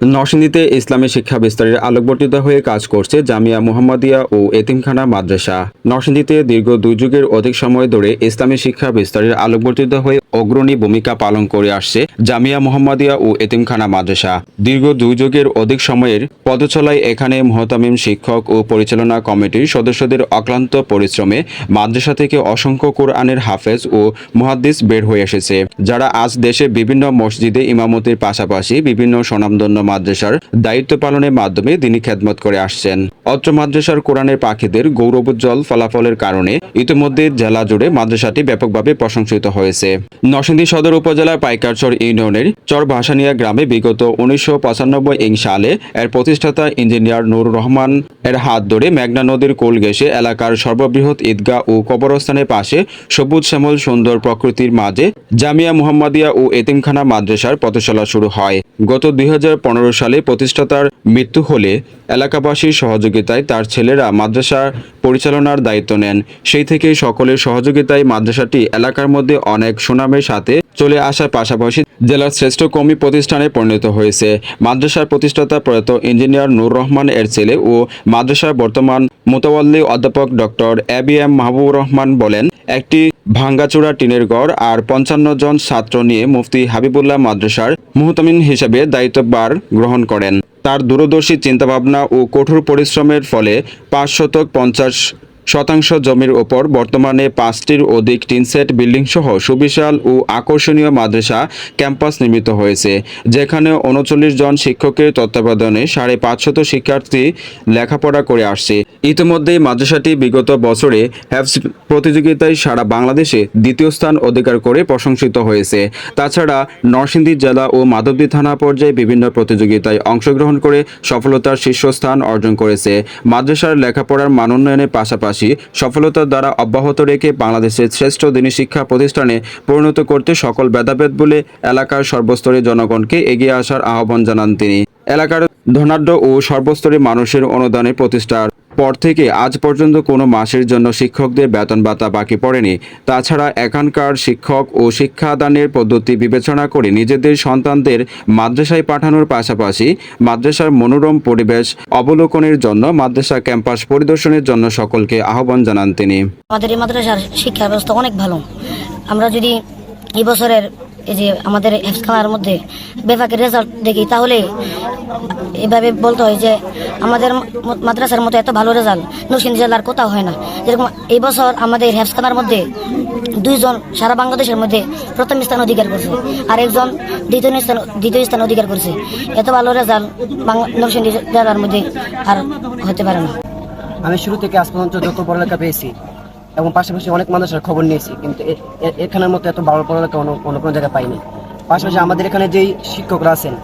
নরসিংদীতে ইসলামী শিক্ষা বিস্তারের আলোকবর্তিত হয়ে কাজ করছে জামিয়া মোহাম্মদিয়া ও এতিমখানা মাদ্রাসা। নরসিংদীতে দীর্ঘ দুই যুগের অধিক সময় ধরে ইসলামী শিক্ষা বিস্তারের আলোকবর্তিত হয়ে অগ্রণী ভূমিকা পালন করে আসছে জামিয়া মোহাম্মদিয়া ও এতিমখানা মাদ্রাসা। দীর্ঘ দুই যুগের অধিক সময়ের পদচলায় এখানে মহতামিম শিক্ষক ও পরিচালনা কমিটির সদস্যদের অক্লান্ত পরিশ্রমে মাদ্রাসা থেকে অসংখ্য কোরআনের হাফেজ ও মুহাদ্দিস বের হয়ে এসেছে, যারা আজ দেশে বিভিন্ন মসজিদে ইমামতির পাশাপাশি বিভিন্ন স্বনামধন্য মাদ্রাসার দায়িত্ব পালনের মাধ্যমে তিনি খেদমত করে আসছেন। অত্র মাদ্রাসার কোরআনের পাখিদের গৌরবোজ্জ্বল ফলাফলের কারণে ইতিমধ্যে জেলা জুড়ে মাদ্রাসাটি ব্যাপকভাবে প্রশংসিত হয়েছে। নরসিংদী সদর উপজেলার পাইকারচর ইউনিয়নের চর ভাসানিয়া গ্রামে বিগত উনিশশো পঁচানব্বই ইং সালে এর প্রতিষ্ঠাতা ইঞ্জিনিয়ার নুর রহমান এর হাত ধরে মেঘনা নদীর কোল ঘেঁষে এলাকার সর্ববৃহৎ ঈদগাহ ও কবরস্থানের পাশে সবুজ শ্যামল সুন্দর প্রকৃতির মাঝে জামিয়া মুহাম্মাদিয়া ও এতিমখানা মাদ্রাসার পথচলা শুরু হয়। গত দুই হাজার পনেরো সালে প্রতিষ্ঠাতার মৃত্যু হলে এলাকাবাসীর সহযোগিতায় তার ছেলেরা মাদ্রাসা পরিচালনার দায়িত্ব নেন। সেই থেকে সকলের সহযোগিতায় মাদ্রাসাটি এলাকার মধ্যে অনেক সুনামের সাথে চলে আসার পাশাপাশি জেলার শ্রেষ্ঠ কমি প্রতিষ্ঠানে পরিণত হয়েছে। মাদ্রাসার প্রতিষ্ঠাতা প্রয়াত ইঞ্জিনিয়ার নূর রহমান এর ছেলে ও মাদ্রাসার বর্তমান মোতাবল্লি অধ্যাপক doctor A B M Mahbubur Rahman বলেন, একটি ভাঙ্গাচোরা টিনের গড় আর পঞ্চান্ন জন ছাত্র নিয়ে মুফতি হাবিবুল্লাহ মাদ্রাসার মুহতামিন হিসেবে দায়িত্বভার গ্রহণ করেন। তার দূরদর্শী চিন্তাভাবনা ও কঠোর পরিশ্রমের ফলে পাঁচ শতক পঞ্চাশ শতাংশ জমির ওপর বর্তমানে পাঁচটির অধিক টিনসেট বিল্ডিং সহ সুবিশাল ও আকর্ষণীয় মাদ্রাসা ক্যাম্পাস নির্মিত হয়েছে, যেখানে উনচল্লিশ জন শিক্ষকের তত্ত্বাবধানে সাড়ে পাঁচশত শিক্ষার্থী লেখাপড়া করে আসছে। ইতিমধ্যেই মাদ্রাসাটি বিগত বছরে হ্যাভস প্রতিযোগিতায় সারা বাংলাদেশে দ্বিতীয় স্থান অধিকার করে প্রশংসিত হয়েছে। তাছাড়া নরসিংদী জেলা ও মাধবদী থানা পর্যায়ে বিভিন্ন প্রতিযোগিতায় অংশগ্রহণ করে সফলতার শীর্ষস্থান অর্জন করেছে। মাদ্রাসার লেখাপড়ার মানোন্নয়নের পাশাপাশি সফলতার দ্বারা অব্যাহত রেখে বাংলাদেশের শ্রেষ্ঠ দিনী শিক্ষা প্রতিষ্ঠানে পরিণত করতে সকল ভেদাভেদ বলে এলাকার সর্বস্তরের জনগণকে এগিয়ে আসার আহ্বান জানান তিনি। এলাকার ধনাঢ্য ও সর্বস্তরের মানুষের অনুদানে প্রতিষ্ঠার পর থেকে আজ পর্যন্ত কোনো মাসের জন্য শিক্ষকদের বেতন ভাতা বাকি পড়েনি। তাছাড়া এখানকার শিক্ষক ও শিক্ষাদানের পদ্ধতি বিবেচনা করে নিজেদের সন্তানদের মাদ্রাসায় পাঠানোর পাশাপাশি মাদ্রাসার মনোরম পরিবেশ অবলোকনের জন্য মাদ্রাসা ক্যাম্পাস পরিদর্শনের জন্য সকলকে আহ্বান জানান তিনি। আমাদের এই মাদ্রাসার শিক্ষা ব্যবস্থা অনেক ভালো। আমরা যদি এই বছরের এই যে আমাদের হেফখানার মধ্যে বেফাকের রেজাল্ট দেখি, তাহলে এভাবে বলতে হয় যে আমাদের মাদ্রাসার মতো এত ভালো রেজাল্ট নরসিংদী জেলার কোথাও হয় না। যেরকম এই বছর আমাদের হেফখানার মধ্যে দুইজন সারা বাংলাদেশের মধ্যে প্রথম স্থান অধিকার করছে আর একজন দ্বিতীয় স্থান দ্বিতীয় স্থান অধিকার করছে। এত ভালো রেজাল্ট বাংলা, নরসিংদী জেলার মধ্যে আর হতে পারে না। আমি শুরু থেকে আজ পর্যন্ত যত পড়ালেখা পেয়েছি এবং পাশাপাশি অনেক মানুষের খবর নিয়েছি, কিন্তু এখানের মতো এত ভালো পড়ালেখা অন্য অন্য কোনো জায়গায় পাইনি। পাশাপাশি আমাদের এখানে যেই শিক্ষকরা আছেন,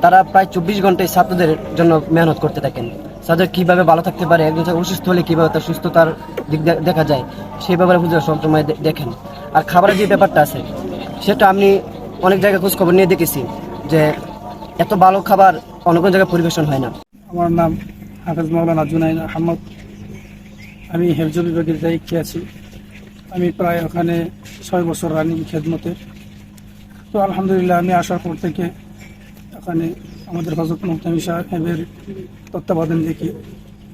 তারা প্রায় চব্বিশ ঘন্টায় ছাত্রদের জন্য মেহনত করতে থাকেন। ছাত্র কীভাবে ভালো থাকতে পারে, একজন অসুস্থ হলে কীভাবে তার সুস্থতার দিক দেখা যায়, সেই ব্যাপারে বুঝে সবসময় দে- দেখেন। আর খাবারের যে ব্যাপারটা আছে, সেটা আমি অনেক জায়গায় খোঁজ খবর নিয়ে দেখেছি যে এত ভালো খাবার অন্য কোনো জায়গায় পরিবেশন হয় না। আমার নাম হাফেজ মৌলানা জুনাইন আহমদ। আমি হেফজ বিভাগের দায়িত্বে আছি। আমি প্রায় ওখানে ছয় বছর রানিং খেদমতের তো আলহামদুলিল্লাহ আমি আসার পর থেকে ওখানে আমাদের হজরত মুহতামি সাহেবের তত্ত্বাবধান দেখে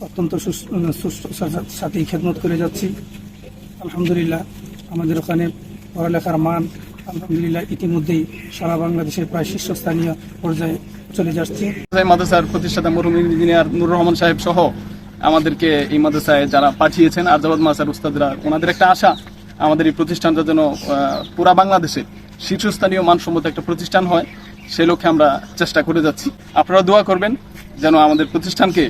অত্যন্ত সুস- সুস্থ সা- সাথেই খেদমত করে যাচ্ছি। আলহামদুলিল্লাহ আমাদের ওখানে পড়ালেখার মান আলহামদুলিল্লাহ ইতিমধ্যেই সারা বাংলাদেশের প্রায় শীর্ষস্থানীয় পর্যায়ে চলে যাচ্ছে। মাদ্রাসার প্রতিষ্ঠাতা মরহুম ইঞ্জিনিয়ার নুর রহমান সাহেব সহ আমাদেরকে এই মাদ্রাসায় যারা পাঠিয়েছেন আরজাবাদ মাসার উস্তাদরা, ওনাদের একটা আশা, আমাদের এই প্রতিষ্ঠানটা যেন পুরা বাংলাদেশে শীর্ষস্থানীয় মানসম্মত একটা প্রতিষ্ঠান হয় সেই লক্ষ্যে আমরা চেষ্টা করে যাচ্ছি। আপনারা দোয়া করবেন যেন আমাদের প্রতিষ্ঠানকে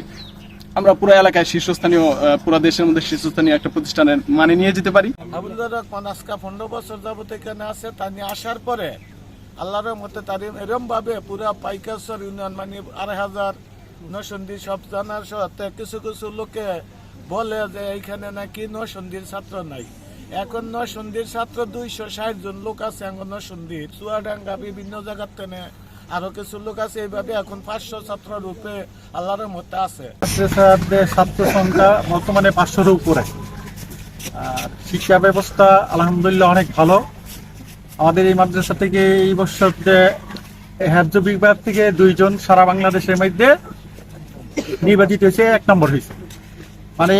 আমরা পুরো এলাকায় শীর্ষস্থানীয় পুরো দেশের মধ্যে শীর্ষস্থানীয় একটা প্রতিষ্ঠানের মানে নিয়ে যেতে পারি। আজকা পনেরো বছর এখানে আছে, তা নিয়ে আসার পরে আল্লাহর মতে তার এরম ভাবে পুরা পাইকাসর ইউনিয়ন মানে আড়াই হাজার নসন্দি সব জানার সাথে কিছু কিছু লোকে বলে যে এইখানে নাকি নসন্দির ছাত্র নাই। এখন নসন্দির ছাত্র দুইশো ষাট জন লোক আছে, এখন নসন্দির চুয়াডাঙ্গা বিভিন্ন জায়গার টেনে আরও কিছু লোক আছে, এইভাবে এখন পাঁচশো ছাত্র রূপে আল্লাহর মতে আছে। ছাত্র সংখ্যা বর্তমানে পাঁচশোর উপরে। আর শিক্ষা ব্যবস্থা আলহামদুলিল্লাহ অনেক ভালো। আমাদের এই মাদ্রাসা থেকে এই বছর যে হ্যাবজ বিভাগ থেকে দুইজন সারা বাংলাদেশের মধ্যে নির্বাচিত হয়েছে, এক নম্বর হয়েছে। মানে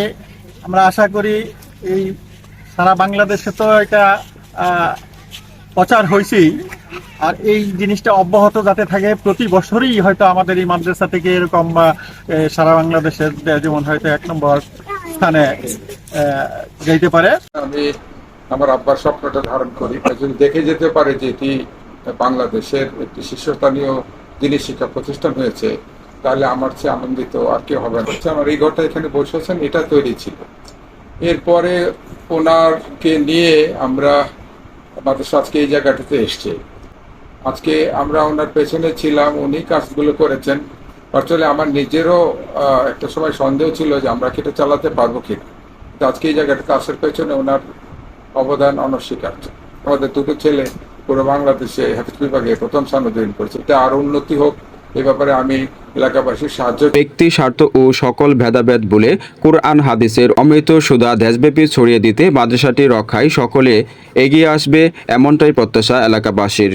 আমরা আশা করি এই সারা বাংলাদেশে তো এটা প্রচার হয়েছেই। আর এই জিনিসটা অব্যাহত যাতে থাকে, প্রতি বছরই হয়তো আমাদের এই মাদ্রাসা থেকে এরকম সারা বাংলাদেশের যেমন হয়তো এক নম্বর স্থানে যাইতে পারে। আমি আমার আব্বার স্বপ্নটা ধারণ করি। যদি দেখে যেতে পারে যে এটি বাংলাদেশের একটি শীর্ষস্থানীয় দিনী শিক্ষা প্রতিষ্ঠান হয়েছে। তাহলে আমার চেয়ে আনন্দিত আর কেউ হবে না। হচ্ছে আমার এই ঘরটা এখানে বসেছেন, এটা তৈরি ছিল। এরপরে ওনারকে নিয়ে আমরা আমাদের আজকে এই জায়গাটাতে এসছে। আজকে আমরা ওনার পেছনে ছিলাম, উনি কাজগুলো করেছেন। আসলে আমার নিজেরও একটা সময় সন্দেহ ছিল যে আমরা কি এটা চালাতে পারব কিন্তু আজকে এই জায়গাটাতে আসার পেছনে ওনার অবদান অনস্বীকার্য। আমাদের দুটো ছেলে পুরো বাংলাদেশে হাফিজ বিভাগে প্রথম স্থান অধিকার করেছে। এটা আরও উন্নতি হোক এ ব্যাপারে আমি এলাকাবাসীর সাহায্য ব্যক্তি, স্বার্থ ও সকল ভেদাভেদ বলে কোরআন, হাদিসের অমৃত সুদা দেশব্যাপী ছড়িয়ে দিতে মাদ্রাসাটি রক্ষায় সকলে এগিয়ে আসবে, এমনটাই প্রত্যাশা এলাকাবাসীর।